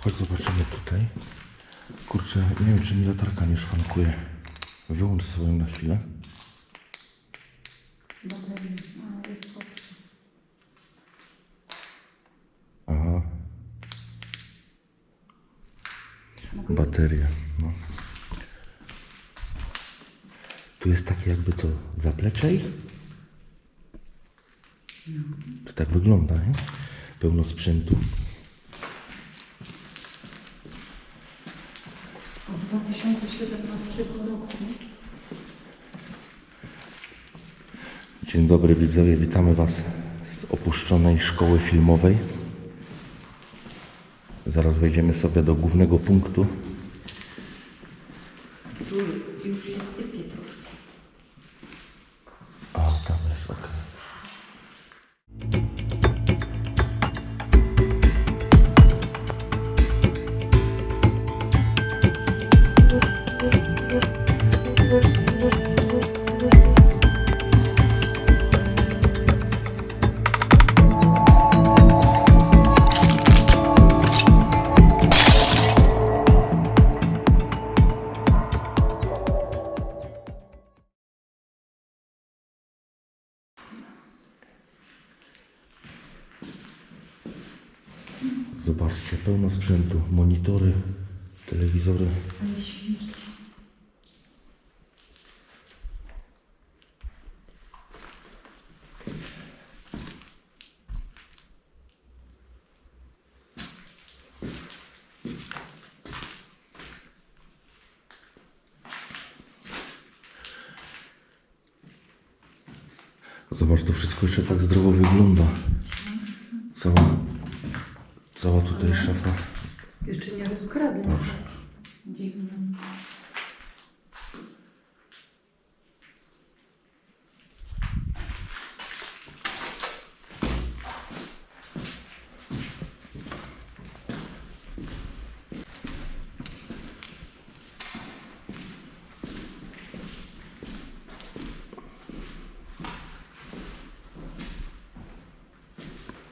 Chodź zobaczymy tutaj. Kurczę, nie wiem czy mi latarka nie szwankuje. Wyłącz swoją na chwilę. Aha. Bateria. No. Tu jest takie jakby co, zaplecze ich? To tak wygląda, nie? Pełno sprzętu. Od 2017 roku. Dzień dobry widzowie, witamy Was z opuszczonej szkoły filmowej. Zaraz wejdziemy sobie do głównego punktu. Pełno sprzętu. Monitory, telewizory. Zobacz, to wszystko jeszcze tak zdrowo wygląda. Cała, tutaj szafa. Jeszcze nie rozkradłem. Dobrze. Dziwne.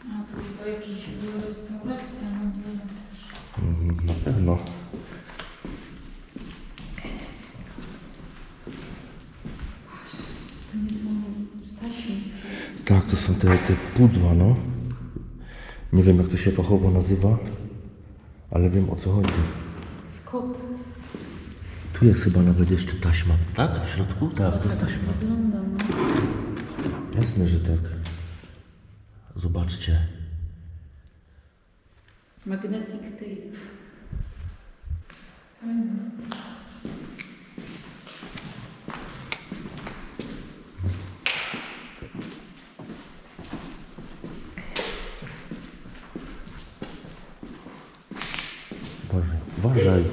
A to chyba jakieś były restauracje na pewno. Tak, to są te, te pudła, no. Nie wiem jak to się fachowo nazywa, ale wiem o co chodzi. Skot. Tu jest chyba nawet jeszcze taśma, tak? W środku? Tak, to jest taśma. Wygląda, no. Jasne, że tak. Zobaczcie. Magnetic tape. Fajne. Uważaj, uważaj.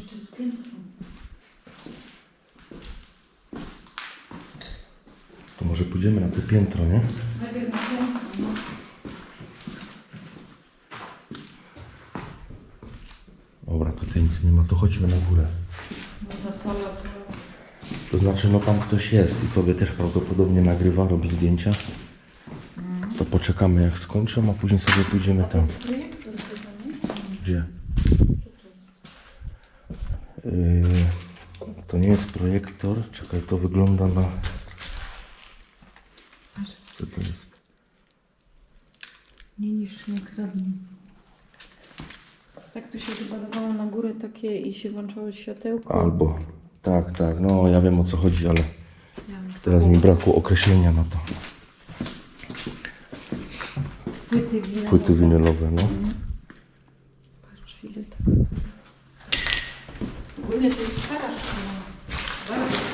Jeszcze z piętką. To może pójdziemy na to piętro, nie? Najpierw na piętko, no. Dobra, tutaj nic nie ma, to chodźmy na górę. Sala to... To znaczy, no tam ktoś jest i sobie też prawdopodobnie nagrywa, robi zdjęcia. To poczekamy jak skończą, a później sobie pójdziemy tam. Gdzie? Yy, to nie jest projektor. Czekaj, to wygląda na... Co to jest? Nie niż nie kradnij. Tak to się chyba dawało na górę takie i się włączało światełko. Albo... Tak, tak, no ja wiem o co chodzi, ale Ja wiem. teraz mi brakło określenia na to. Płyty winylowe. Płyty winylowe, no. Patrz ile to... Ogólnie to jest stara szkoła. Bardzo stara.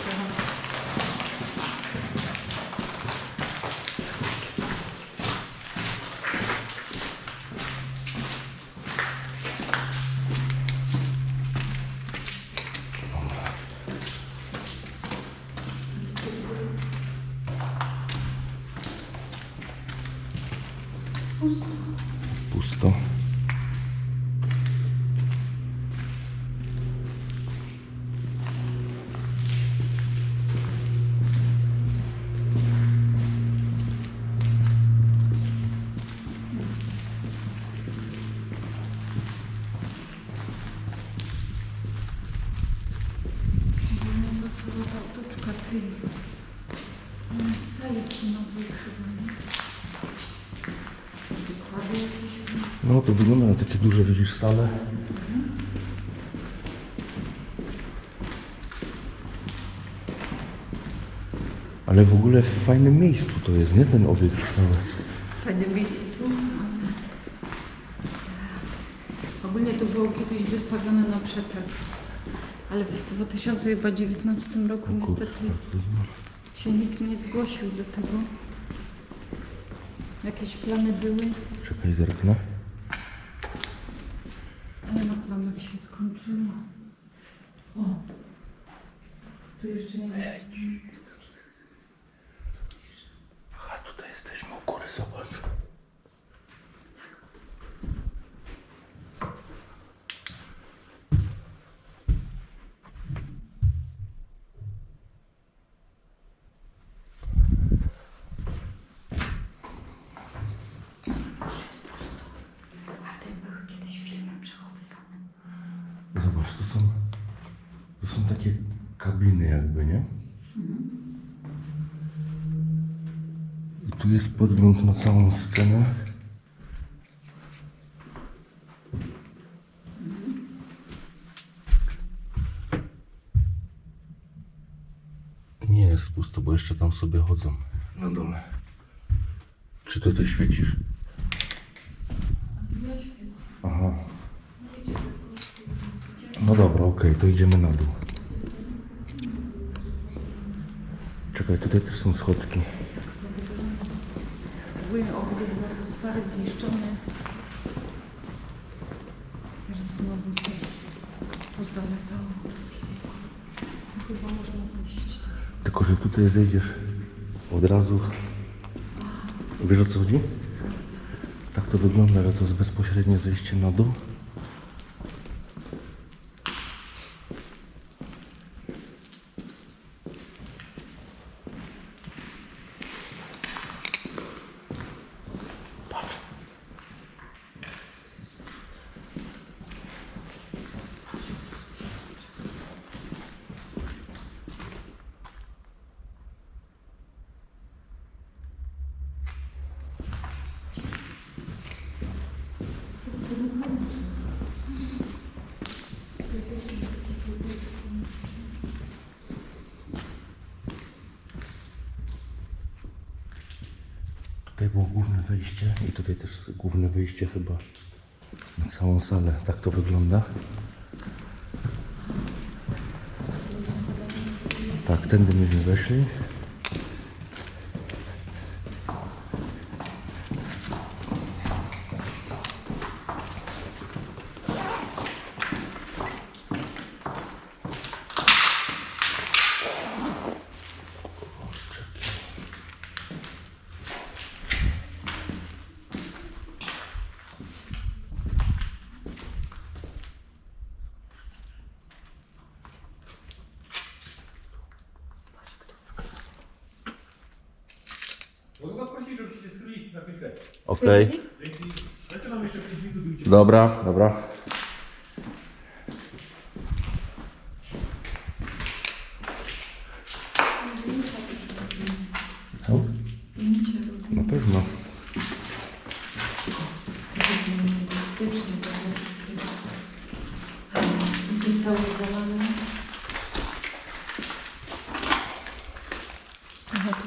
No to wygląda na takie duże, widzisz, sale. Ale w ogóle w fajnym miejscu to jest, nie ten obiekt cały. W fajnym miejscu. Ogólnie to było kiedyś wystawione na przetarg. Ale w 2019 roku niestety się nikt nie zgłosił do tego. Jakieś plany były, Czekaj, zerknę. ale na planach się skończyło. O! Tu jeszcze nie wiem. A tutaj jesteśmy u góry, zobacz. A te były kiedyś filmy przechowywane. Zobacz, to są, to są takie kabiny jakby, nie? I tu jest podgląd na całą scenę. Nie jest pusto, bo jeszcze tam sobie chodzą na dole. Czy ty to świecisz? Aha. No dobra, okej, to idziemy na dół. Czekaj, tutaj też są schodki. Ogólnie obóz jest bardzo stary, zniszczony. Teraz znowu to pozalewało. Chyba można zejść też. Tylko, że tutaj zejdziesz od razu. Wiesz o co chodzi? Tak to wygląda, że to jest bezpośrednie zejście na dół. Patrz. Tutaj było główne wejście i tutaj też główne wyjście chyba na całą salę. Tak to wygląda. Tak, tędy myśmy weszli. Mogę was prosić, żebyście się skryli na chwilkę. Okej. Dzięki. Dajcie nam jeszcze 5 minut, wyjdzie. Dobra, dobra.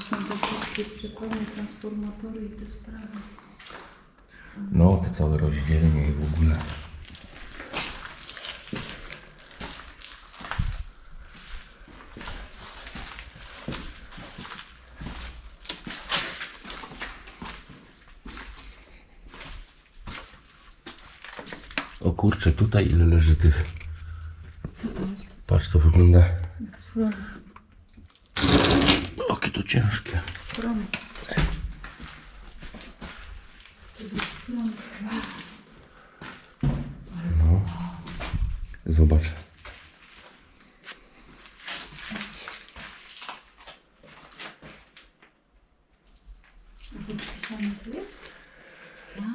Są te wszystkie przepony, transformatory i te sprawy. No, te całe rozdzielnie i w ogóle. O kurczę, tutaj ile leży tych. Co to jest? Patrz, to wygląda. Jak. To ciężkie. No. Zobacz.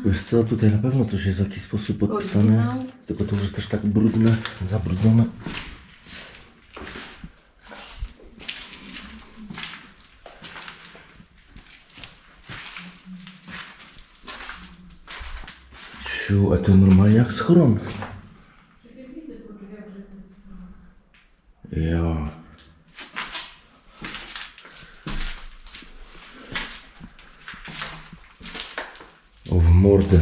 Wiesz co, tutaj na pewno coś jest w jakiś sposób podpisane. Tylko to już jest też tak brudne, zabrudzone. Ciu, a to normalnie jak schron. Ja. O w mordę.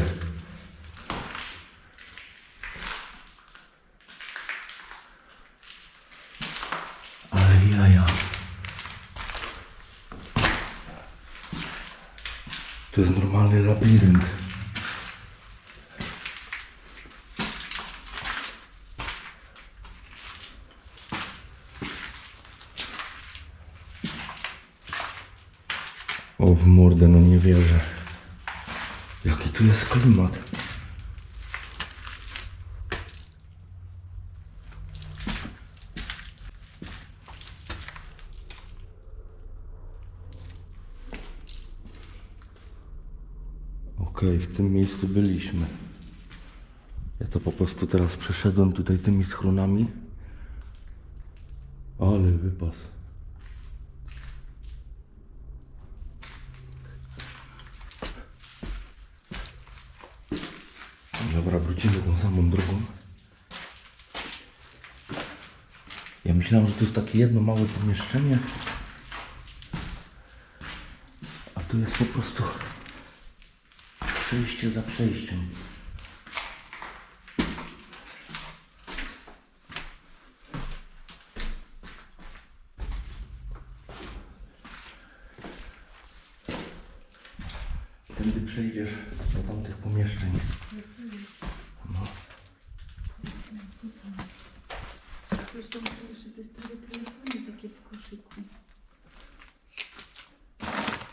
Ale jaja. To jest normalny labirynt. O w mordę, no nie wierzę. Jaki tu jest klimat. Okej, w tym miejscu byliśmy. Ja to po prostu teraz przeszedłem tutaj tymi schronami. Ale wypas. Dobra, wrócimy tą samą drogą. Ja myślałem, że to jest takie jedno małe pomieszczenie. A tu jest po prostu przejście za przejściem. Tędy przejdziesz do tamtych pomieszczeń. No. Zresztą są jeszcze te stare telefony takie w koszyku.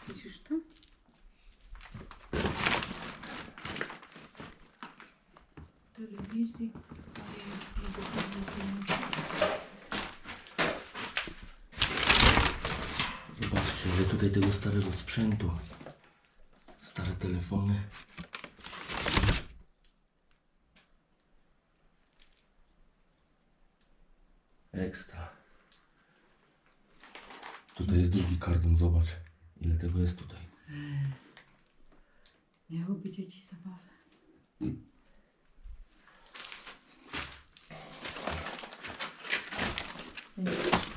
Widzisz to? Telewizji. Zobaczcie, ile tutaj tego starego sprzętu. Telefony. Ekstra. Tutaj jest drugi karton, zobacz. Ile tego jest tutaj. Miałoby dzieci zabawę. Za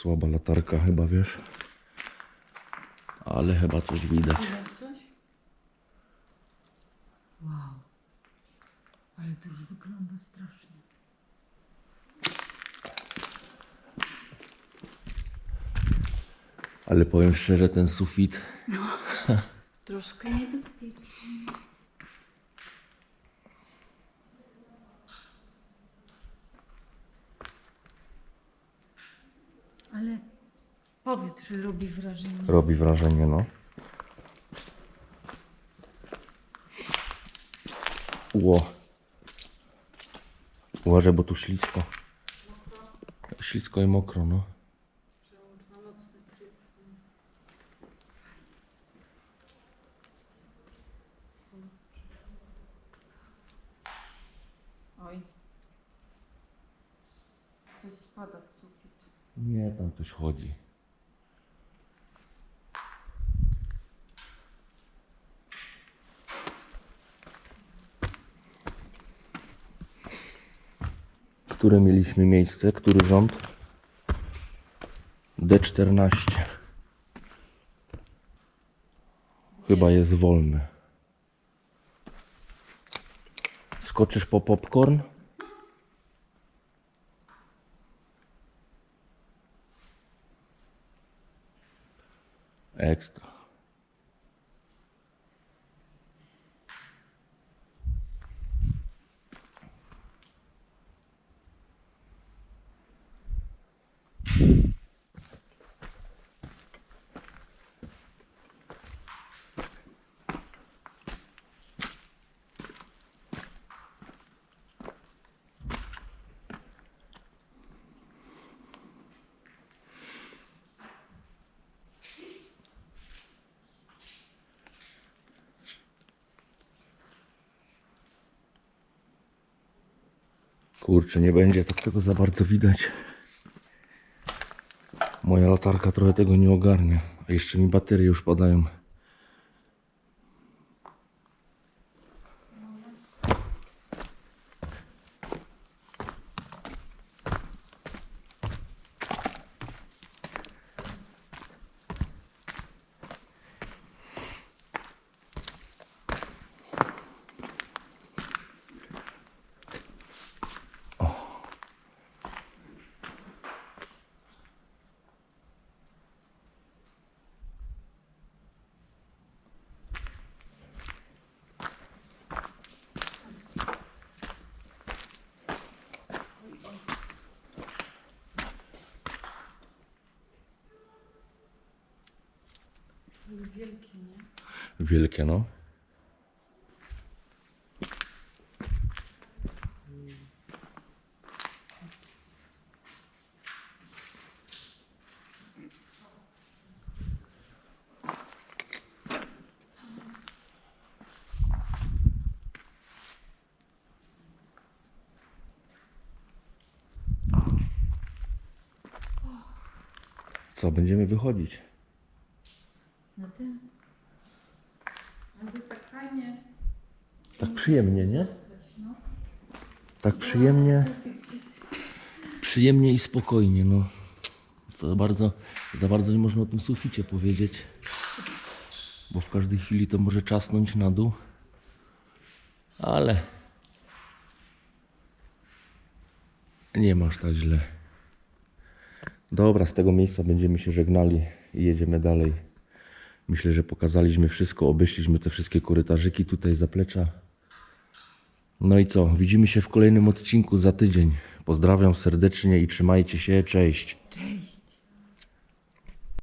słaba latarka chyba, wiesz? Ale chyba coś widać. Coś? Wow. Ale to już wygląda strasznie. Ale powiem szczerze, ten sufit Troszkę niebezpiecznie. Ale powiedz, że robi wrażenie. robi wrażenie, no. Ło. Uważaj, bo tu ślisko. Ślisko i mokro, no. Oj. Coś spada z sufitu. Nie, tam ktoś chodzi. Które mieliśmy miejsce? Który rząd? D14. Chyba jest wolny. Skoczysz po popcorn? Ekstra. Kurczę, nie będzie tak tego za bardzo widać. Moja latarka trochę tego nie ogarnia. A jeszcze mi baterie już padają. Ale wielkie, nie? Wielkie, no. Co, będziemy wychodzić? Na tym. Ale to jest tak fajnie. Tak przyjemnie, nie? Tak przyjemnie. Przyjemnie i spokojnie, no. Co bardzo, za bardzo nie można o tym suficie powiedzieć. Bo w każdej chwili to może czasnąć na dół. Ale nie masz tak źle. Dobra, z tego miejsca będziemy się żegnali i jedziemy dalej. Myślę, że pokazaliśmy wszystko, obeszliśmy te wszystkie korytarzyki tutaj zaplecza. No i co? Widzimy się w kolejnym odcinku za tydzień. Pozdrawiam serdecznie i trzymajcie się. Cześć. Cześć.